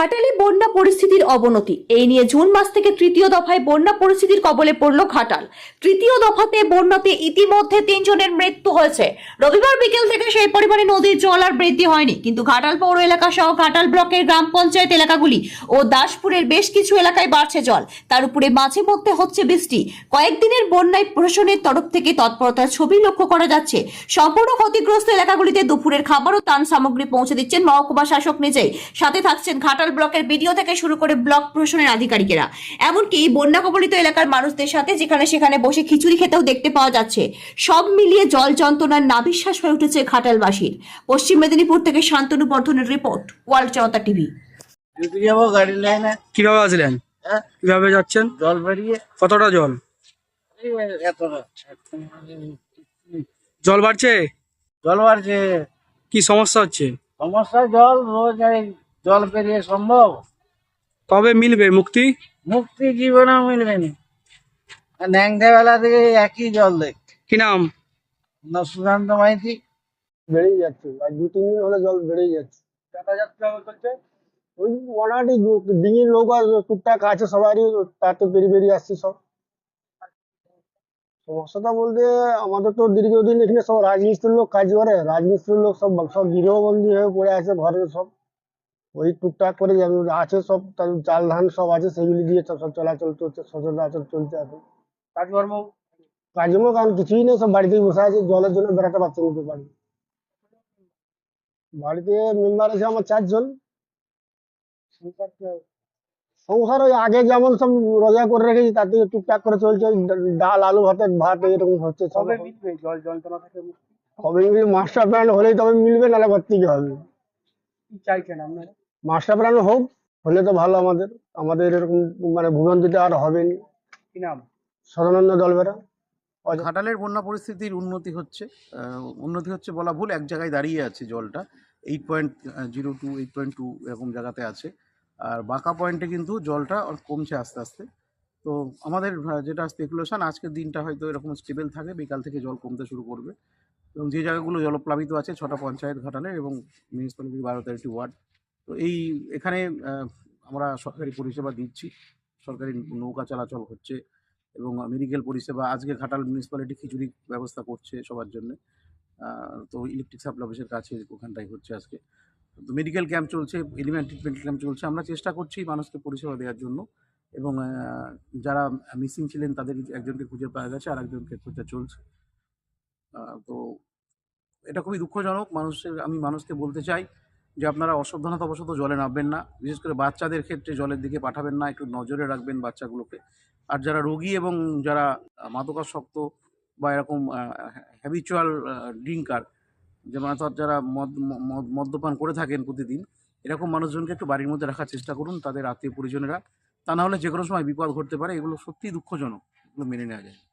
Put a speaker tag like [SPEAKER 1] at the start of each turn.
[SPEAKER 1] ঘাটালে বন্যা পরিস্থিতির অবনতি। এই নিয়ে জুন মাস থেকে তৃতীয় দফায় বন্যা পরিস্থিতির কবলে পড়ল ঘাটাল। তৃতীয় দফাতে বন্যাতে ইতিমধ্যে তিনজনের মৃত্যু হয়েছে। রবিবার বিকেল থেকে সেই পরিমাণে নদীর জল আর বৃদ্ধি হয়নি। কিন্তু ঘাটাল পৌর এলাকা সহ ঘাটাল ব্লকের গ্রাম পঞ্চায়েত এলাকাগুলি ও দাসপুরের বেশ কিছু এলাকায় বাড়ছে জল। তার উপরে মাঝে মধ্যে হচ্ছে বৃষ্টি। কয়েকদিনের বন্যায় প্রশাসনের তরফ থেকে তৎপরতার ছবি লক্ষ্য করা যাচ্ছে। সম্পূর্ণ ক্ষতিগ্রস্ত এলাকাগুলিতে দুপুরের খাবার ও তান সামগ্রী পৌঁছে দিচ্ছেন মহকুমা শাসক নিজেই। সাথে থাকছেন ঘাটাল ব্লকের বিডিও থেকে শুরু করে ব্লক প্রশাসনের আধিকারিকেরা। এমনকি বন্যা কবলিত এলাকার মানুষদের সাথে যেখানে সেখানে বসে খিচুড়ি খেতেও দেখতে পাওয়া যাচ্ছে। সব মিলিয়ে জল যন্ত্রণার নাবিশ্বাস হয়ে উঠেছে ঘাটালবাসীর। পশ্চিম মেদিনীপুর থেকে শান্তনু বর্ধনের রিপোর্ট ওয়ার্ল্ড জনতা টিভি।
[SPEAKER 2] গাড়ি
[SPEAKER 3] কীভাবে আসলেন
[SPEAKER 2] হ্যাঁ?
[SPEAKER 3] কীভাবে যাচ্ছেন?
[SPEAKER 2] জল বেরিয়ে?
[SPEAKER 3] কতটা জল? জল বাড়ছে?
[SPEAKER 2] জল বাড়ছে।
[SPEAKER 3] কি সমস্যা হচ্ছে?
[SPEAKER 2] সমস্যা জল রোজ জল পেরিয়ে সম্ভব?
[SPEAKER 3] কবে মিলবে মুক্তি?
[SPEAKER 2] মুক্তি জীবনে মিলবে না। ন্যাংদা বেলা থেকে একই জল দেখ
[SPEAKER 3] কি নাম?
[SPEAKER 2] না সুশান্ত মাইতি।
[SPEAKER 4] বেড়েই যাচ্ছে। আর দু তিন দিন হলে জল বেড়েই যাচ্ছে। ওই মোটামুটি ডিঙির নৌকা টুকটাক আছে সবারই তাতে পেরিয়ে বেরিয়ে আসছে সব। সমস্যাটা বলতে আমাদের তো দীর্ঘদিন এখানে সব রাজমিস্ত্রির লোক কাজ করে। রাজমিস্ত্রির লোক সব সব গৃহবন্দী হয়ে পড়ে আছে ঘরে সব। ওই টুকটাক করে আছে সব তার চাল ধান সব আছে সেগুলি দিয়ে সব সব চলাচল চলছে সচরাচর চলছে এখন।
[SPEAKER 3] কাজকর্ম?
[SPEAKER 4] কাজকর্ম কারণ কিছুই নেই সব বাড়িতেই বসে আছে জলের জন্য বেড়াতে পারছে না বাড়ি। বাড়িতে মেম্বার আছে আমার চারজন। সংসার ওই আগে যেমন সব রোজা করে রেখেছি তাতে টুকটাক করে চলছে ডাল আলু ভাতের ভাত এরকম হচ্ছে সব।
[SPEAKER 3] কবে মিলবে জল যন্ত্রণা থেকে মুক্তি?
[SPEAKER 4] কবে মিলবে মাস্টার প্ল্যান হলেই তবে মিলবে নাহলে থেকে হবে।
[SPEAKER 3] কি চাইছেন আপনারা?
[SPEAKER 4] মাস্টার প্ল্যান হোক হলে তো ভালো আমাদের। আমাদের এরকম মানে ভুগন্তিতে আর হবে না
[SPEAKER 3] কি নাম?
[SPEAKER 4] সদানন্দ দলবেরা
[SPEAKER 5] ঘাটালের বন্যা পরিস্থিতির উন্নতি হচ্ছে উন্নতি হচ্ছে বলা ভুল এক জায়গায় দাঁড়িয়ে আছে জলটা। Eight point zero two eight point two এরকম জায়গাতে আছে। আর বাঁকা পয়েন্টে কিন্তু জলটা কমছে আস্তে আস্তে। তো আমাদের যেটা স্পেকুলেশন আজকের দিনটা হয়তো এরকম স্টেবল থাকে বিকাল থেকে জল কমতে শুরু করবে। এবং যে জায়গাগুলো জলপ্লাবিত আছে ছটা পঞ্চায়েত ঘাটালের এবং মিউনিসিপ্যালিটির বারো তেরোটি ওয়ার্ড তো এই এখানে আমরা সরকারি পরিষেবা দিচ্ছি। সরকারি নৌকা চলাচল হচ্ছে এবং মেডিকেল পরিষেবা, আজকে ঘাটাল মিউনিসিপ্যালিটি খিচুড়ি ব্যবস্থা করছে সবার জন্য। তো ইলেকট্রিক সাপ্লাই অফিসের কাছে ওখানটাই হচ্ছে আজকে। তো মেডিকেল ক্যাম্প চলছে এলিমেন্ট ট্রিটমেন্ট ক্যাম্প চলছে। আমরা চেষ্টা করছি মানুষকে পরিষেবা দেওয়ার জন্য এবং যারা মিসিং ছিলেন তাদের একজনকে খুঁজে পাওয়া গেছে আর একজনকে খোঁজা চলছে। তো এটা খুবই দুঃখজনক। মানুষের, আমি মানুষকে বলতে চাই যে আপনারা অসাবধানতাবশত জলে নামবেন না, বিশেষ করে বাচ্চাদের ক্ষেত্রে জলের দিকে পাঠাবেন না, একটু নজরে রাখবেন বাচ্চাগুলোকে আর যারা রোগী এবং যারা মাদকাসক্ত বা এরকম হ্যাবিচুয়াল ড্রিঙ্কার যেমন অর্থাৎ যারা মদ, মদ- মদ্যপান করে থাকেন প্রতিদিন, এরকম মানুষজনকে একটু বাড়ির মধ্যে রাখার চেষ্টা করুন, তাদের আত্মীয় পরিজনেরা তা না হলে যে কোনো সময় বিপদ ঘটতে পারে, এগুলো সত্যিই দুঃখজনক, এগুলো মেনে নেওয়া যায়।